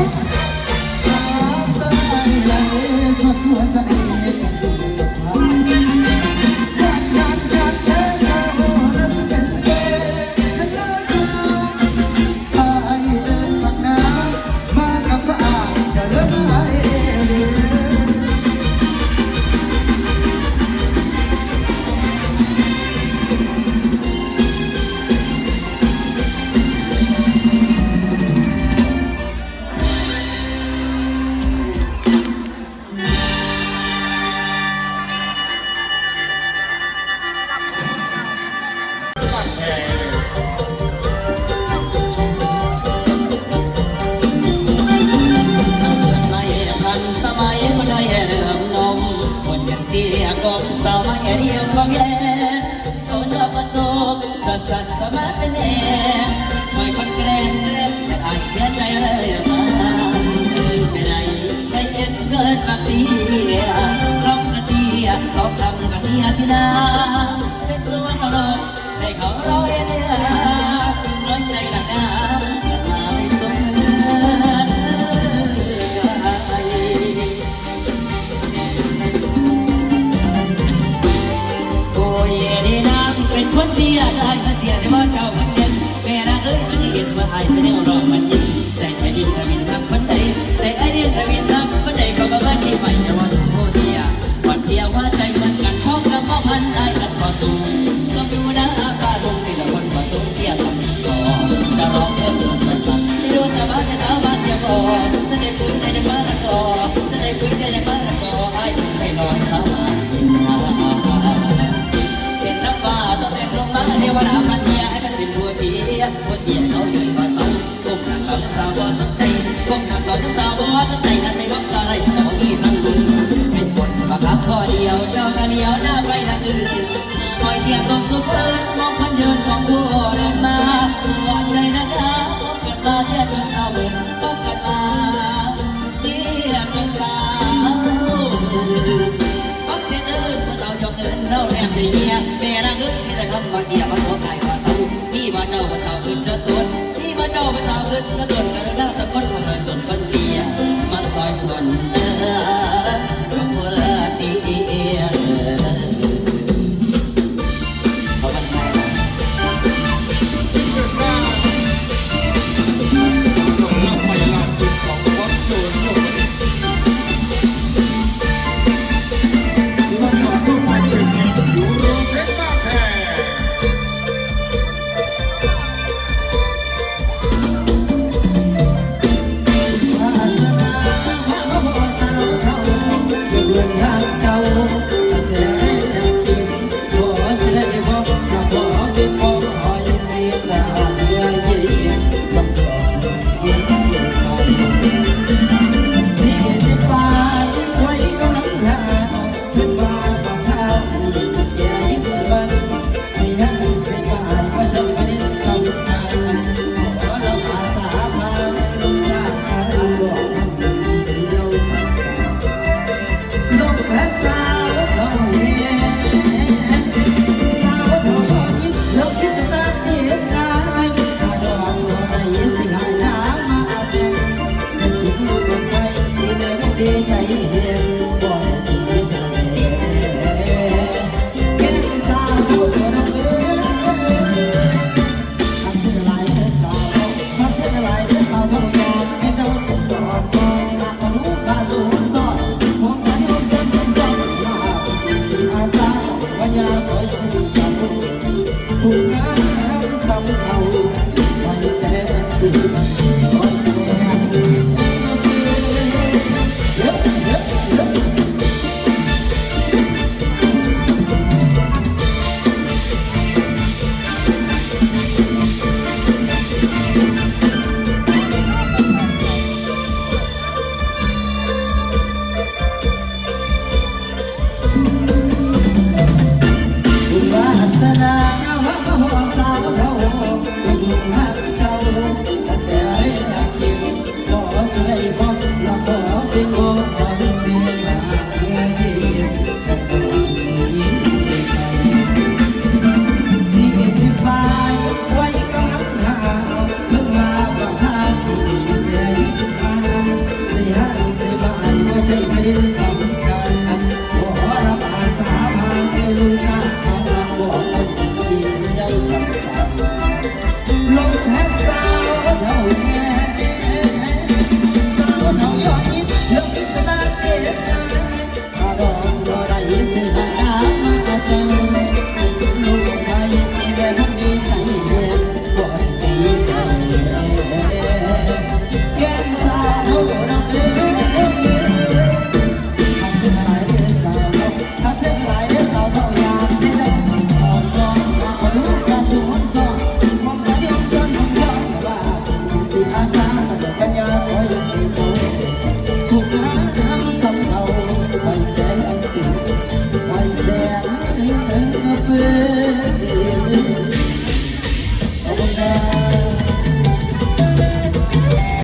Oh. Bangladesh Kota Batu Kota Sama Pene Koi Kon Kren Aja Jaya Man Belai Kajen Gat Mati Kong Katia Kong Katia Tina ดียวเจ้าตะเดียวหน้าไปทางอื่นคอยเตียบตรงสุดเอิญมองคนเดินของผู้เดินมาหวานเลยนะคะบกันมาแทียบจนเอาเบินองกันมาเทียบจนสาวพบกันเอิญเมื่อเจ้าจบเดินเราแนมไปเมียแม่นางเอิญมีแต่คำว่าเดียวว่าโตกายว่าเศร้ามีว่าเจ้าว่าเศร้าขึ้นกระตุ้นมีว่าเจ้าว่าเศร้าขึ้นกระตุ้นกระโดดหน้าจะก้นมาเลยจนคนเดียวมาคอยสนเออ Thank.